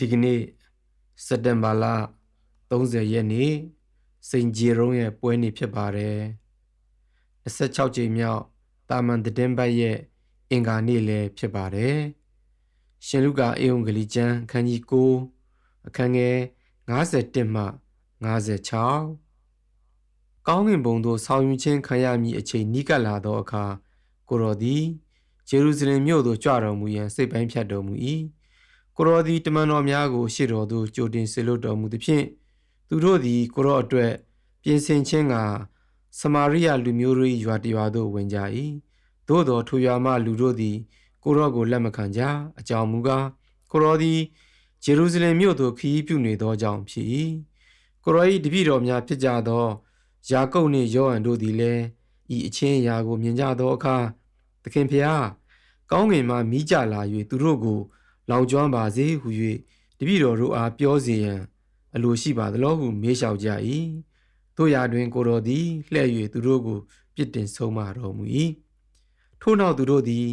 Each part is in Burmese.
ဒီကနေ့စက်တင်ဘာလ30ရက်နေ့စိန်ဂျီရုံးရဲ့ပွဲနေ့ဖြစ်ပါတယ်26ကြိမ်မြောက်တာမန်တည်င်းပတ်ရဲ့အင်္ဂါနေ့လည်းဖြစ်ပါတယ်ရှင်လူကာအေုံဂလီကျမ်းခန်းကြီး9အခန်းငယ်51မှ56ကောင်းငင်ဘုံသို့ဆောင်းယူခြင်းခံရမည်အချိန်နီးကပ်လာသောအခါကိုရော်သည်ဂျေရုဆလင်မြို့သို့ကြွတော်မူရန်စိတ်ပိုင်းဖြတ်တော်မူ၏ ကိုရောသည်တမန်တော်များကိုရှေ့တော်သို့ကြိုတင်ဆေလွတ်တော်မူသည်ဖြင့်သူတို့သည်ကိုရောအတွက်ပြင်ဆင်ခြင်းကစမာရိယလူမျိုးတို့၏ရွာတရွာသို့ဝင်ကြ၏သို့သောထိုရွာမှလူတို့သည် ကိုရောကိုလက်မခံကြအကြောင်းမူကားကိုရောသည်ဂျေရုဆလင်မြို့သို့ခရီးပြုနေသောကြောင့်ဖြစ်၏ကိုရော၏တပည့်တော်များဖြစ်ကြသောယာကုပ်နှင့်ယောဟန်တို့သည်လည်းဤအချင်းအရာကိုမြင်ကြသောအခါသခင်ဖျားကောင်းငင်မှမိကြလာ၍သူတို့ကို လောင်ကျွမ်းပါစေဟု၍တပည့်တော်တို့အားပြောစေရန်အလိုရှိပါသလောဟုမေးလျှောက်ကြ၏တို့ရာတွင်ကိုတော်သည်လှဲ့၍သူတို့ကိုပြစ်တင်ဆုံးမတော်မူ၏ထို့နောက်သူတို့သည်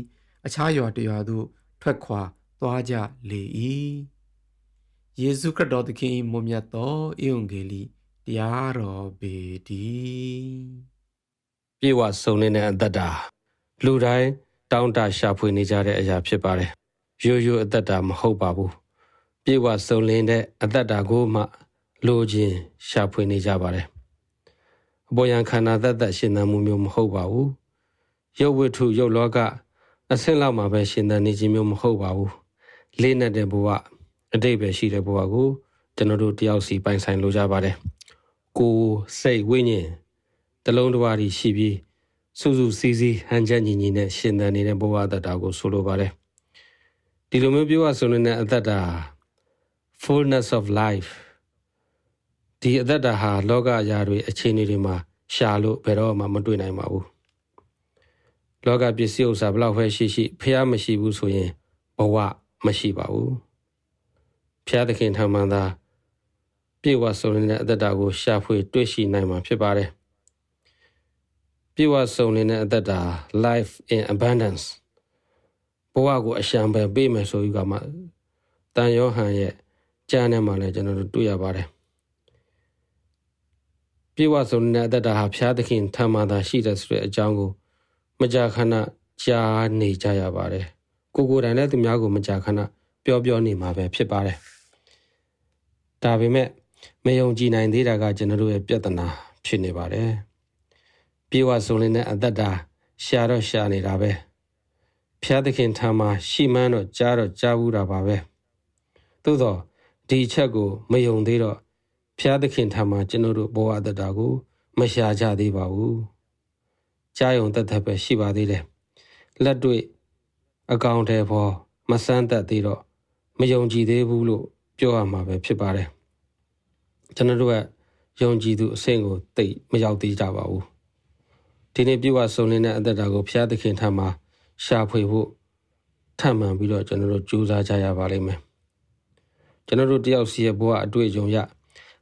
အခြားရွာတရွာသို့ထွက်ခွာသွားကြလေ၏ယေရှုခရစ်တော်သခင်၏မွန်မြတ်သောဧဝံဂေလိတရားတော်ပေတည်းပြေဝဆုံနေတဲ့အသက်တာလူတိုင်းတောင်းတရှာဖွေနေကြတဲ့အရာဖြစ်ပါတယ် ရိုးရိုးအသက်တာမဟုတ်ပါဘူးပြေဝဆုံလင်းတဲ့အသက်တာကိုမှလိုချင်ရှာဖွေနေကြပါတယ်အပေါ်ယံခန္ဓာသက်သက်ရှင်သန်မှုမျိုးမဟုတ်ပါဘူးရုပ်ဝတ္ထုရုပ်လောကအဆင့်လောက်မှာပဲရှင်သန်နေခြင်းမျိုးမဟုတ်ပါဘူးလေးနဲ့တဲ့ဘဝအတိတ်ပဲရှိတဲ့ဘဝကိုကျွန်တော်တို့တယောက်စီပိုင်ဆိုင်လိုကြပါတယ်ကိုယ်စိတ်ဝိညာဉ်တလုံးတစ်ပါးရှိပြီးစူးစူးစီးစီးဟန်ချက်ညီညီနဲ့ရှင်သန်နေတဲ့ဘဝတတာကိုဆိုလိုပါတယ် ဒီလိုမျိုးပြောရဆိုတဲ့အသက်တာ fullness of life ဒီအသက်တာဟာလောကအရာတွေအခြေအနေတွေမှာရှာလို့ဘယ်တော့မှမတွေ့နိုင်ပါဘူးလောကပစ္စည်းဥစ္စာဘလောက်ပဲရှိရှိဖះမရှိဘူးဆိုရင်ဘဝမရှိပါဘူးဖះသခင်ထံမှသာပြေဝဆုံနေတဲ့အသက်တာကိုရှာဖွေတွေ့ရှိနိုင်မှာဖြစ်ပါတယ်ပြေဝဆုံနေတဲ့အသက်တာ life in abundance ဘဝကိုအရှံပဲပေးမယ်ဆိုပြီးကမှတန်ယောဟန်ရဲ့ကျမ်းထဲမှာလည်းကျွန်တော်တို့တွေ့ရပါတယ်ပြေဝဆုံနေတဲ့အသက်တာဟာဖျားသခင်ထံမှသာရှိတယ်ဆိုတဲ့အကြောင်းကို မကြာခဏကြားနေကြရပါတယ်ကိုကိုယ်တိုင်လည်းသူများကိုမကြာခဏပြောပြောနေမှာပဲဖြစ်ပါတယ်ဒါပေမဲ့မယုံကြည်နိုင်သေးတာကကျွန်တော်တို့ရဲ့ပြဿနာဖြစ်နေပါတယ်ပြေဝဆုံလင်းတဲ့အသက်တာရှာတော့ရှာနေတာပဲ ဖျားသခင်ထံမှာရှိမှန်းတော့ကြားတော့ကြားဘူးတာပါပဲသို့တော့ဒီအချက်ကိုမယုံသေးတော့ဖျားသခင်ထံမှာကျွန်တော်တို့ဘဝအသက်တာကိုမရှာကြသေးပါဘူးကြားယုံသက်သက်ပဲရှိပါသေးတယ်လက်တွေ့အကောင့်ထဲပေါ်မဆန်းသက်သေးတော့မယုံကြည်သေးဘူးလို့ပြောရမှာပဲဖြစ်ပါတယ်ကျွန်တော်တို့ကယုံကြည်သူအဆင့်ကိုသိမရောက်သေးကြပါဘူးဒီနေ့ပြည့်ဝစုံလင်းတဲ့အသက်တာကိုဘုရားသခင်ထံမှာ ရှာဖွေဖို့ထပ်မံပြီးတော့ကျွန်တော်တို့ကြိုးစားကြရပါလိမ့်မယ်ကျွန်တော်တို့တယောက်စီရဲ့ဘဝအတွေ့အကြုံရ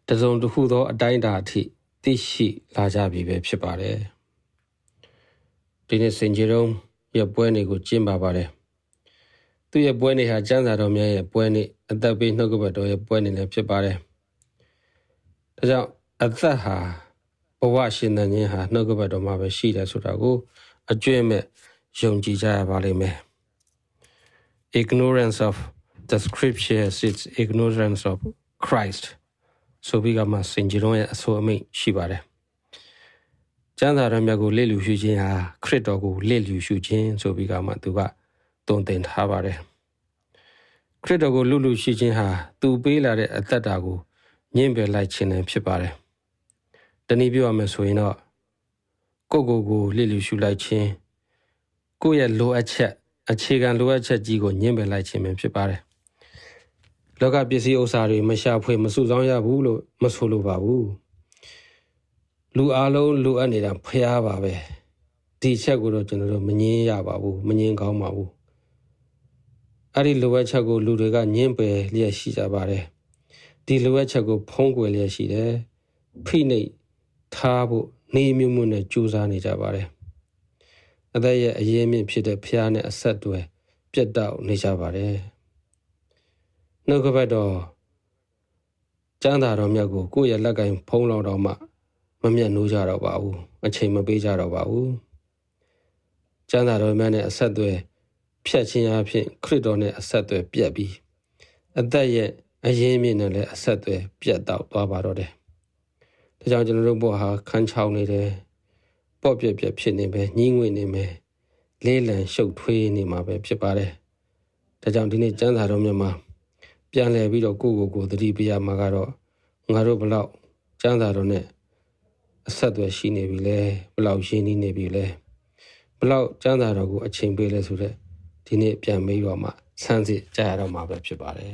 တစုံတစ်ခုသောအတိုင်းအတာအထိသိရှိလာကြပြီပဲဖြစ်ပါတယ်ဒီနေ့စင်ဂျေရုံရဲ့ပွဲနေကိုကျင်းပါပါတယ်သူ့ရဲ့ပွဲနေဟာကျမ်းစာတော်များရဲ့ပွဲနေအသက်ပေးနှုတ်ကပတ်တော်ရဲ့ပွဲနေလည်းဖြစ်ပါတယ်ဒါကြောင့်အသက်ဟာဘဝရှင်သန်ခြင်းဟာနှုတ်ကပတ်တော်မှာပဲရှိတယ်ဆိုတာကိုအကျွင့်မဲ့ ယုံကြည်ကြရပါလိမ့်မယ် ignorance of the scriptures is ignorance of Christ ဆိုပြီးကမှစင်ကြရုံးရဲ့အဆိုအမိန့်ရှိပါတယ်ကျမ်းစာတော်မြတ်ကိုလေ့လူရှုခြင်းဟာခရစ်တော်ကိုလေ့လူရှုခြင်းဆိုပြီးကမှသူကတုံသင်ထားပါတယ်ခရစ်တော်ကိုလူလူရှုခြင်းဟာသူပေးလာတဲ့အသက်တာကိုညှင့်ပယ်လိုက်ခြင်းနဲ့ဖြစ်ပါတယ်။တနည်းပြောရမယ်ဆိုရင်တော့ကိုကိုကိုလစ်လျူရှုလိုက်ခြင်း ကိုယ့်ရဲ့လိုအပ်ချက်အခြေခံလိုအပ်ချက်ကြီးကိုညှင့်ပယ်လိုက်ခြင်းပဲဖြစ်ပါတယ်။လောကပစ္စည်းဥစ္စာတွေမရှာဖွေမစုဆောင်းရဘူးလို့မဆိုလိုပါဘူး။လူအလုံးလိုအပ်နေတာဖျားပါပဲ။ဒီချက်ကိုတော့ကျွန်တော်တို့မငင်းရပါဘူးမငင်းကောင်းပါဘူး။အဲ့ဒီလိုအပ်ချက်ကိုလူတွေကညှင်းပယ်လျက်ရှိကြပါတယ်ဒီလိုအပ်ချက်ကိုဖုံးကွယ်လျက်ရှိတယ်ဖိနှိပ်ထားဖို့နေမျိုးမျိုးနဲ့ကြိုးစားနေကြပါတယ် အသက်ရဲ့အရေးမြင့်ဖြစ်တဲ့ဖျားနဲ့အဆက်တွေပြတ်တောက်နေကြပါတယ်နှုတ်ကပတ်တော်ကျမ်းသာတော်မြတ်ကိုကိုယ့်ရဲ့လက်ကင်ဖုံးလောက်တော့မှမမျက်နှိုးကြတော့ပါဘူးအချိန်မပေးကြတော့ပါဘူးကျမ်းသာတော်မြတ်နဲ့အဆက်အသွယ်ဖြတ်ခြင်းအဖြစ်ခရစ်တော်နဲ့အဆက်အသွယ်ပြတ်ပြီးအသက်ရဲ့အရင်းမြစ်နဲ့လည်းအဆက်အသွယ်ပြတ်တော့သွားပါတော့တယ်ဒါကြောင့်ကျွန်တော်တို့ဘဝဟာခန်းချောင်းနေတယ် ပေါ့ပြက်ပြက်ဖြစ်နေပဲညှင်းငွေ့နေမယ်လေးလံရှုပ်ထွေးနေမှာပဲဖြစ်ပါတယ်ဒါကြောင့်ဒီနေ့ကျမ်းစာတော်မြတ်မှာပြန်လည်ပြီးတော့ကိုယ့်ကိုယ်ကိုသတိပေးရမှာကတော့ငါတို့ဘလောက်ကျမ်းစာတော်နဲ့အဆက်အသွယ်ရှိနေပြီလဲဘလောက်ရင်းနှီးနေပြီလဲဘလောက်ကျမ်းစာတော်ကိုအချိန်ပေးလဲဆိုတော့ဒီနေ့ပြန်မေးတော့မှစမ်းစစ်ကြရတော့မှာပဲဖြစ်ပါတယ်